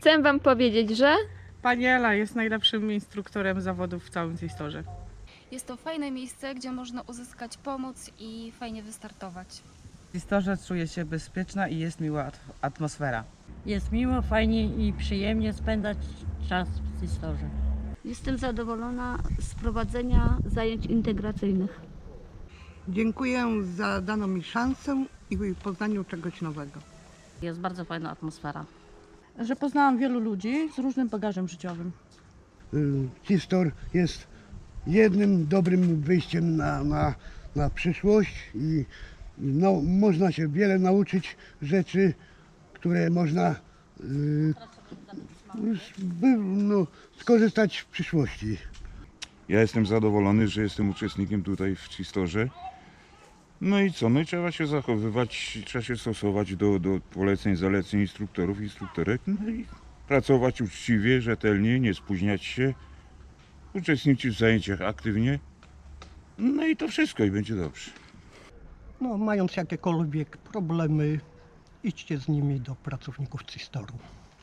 Chcę Wam powiedzieć, że Paniela jest najlepszym instruktorem zawodów w całym Cistorze. Jest to fajne miejsce, gdzie można uzyskać pomoc i fajnie wystartować. W Istorze czuję się bezpieczna i jest miła at- atmosfera. Jest miło, fajnie i przyjemnie spędzać czas w Istorze. Jestem zadowolona z prowadzenia zajęć integracyjnych. Dziękuję za daną mi szansę i poznaniu czegoś nowego. Jest bardzo fajna atmosfera. Że poznałam wielu ludzi z różnym bagażem życiowym. Histor jest jednym dobrym wyjściem na, na, na przyszłość i no, można się wiele nauczyć rzeczy, które można y, by, no, skorzystać w przyszłości. Ja jestem zadowolony, że jestem uczestnikiem tutaj w Cistorze. No i co? No i trzeba się zachowywać, trzeba się stosować do, do poleceń, zaleceń instruktorów, instruktorek. No i pracować uczciwie, rzetelnie, nie spóźniać się, uczestniczyć w zajęciach aktywnie. No i to wszystko i będzie dobrze. No, mając jakiekolwiek problemy, idźcie z nimi do pracowników Cistoru.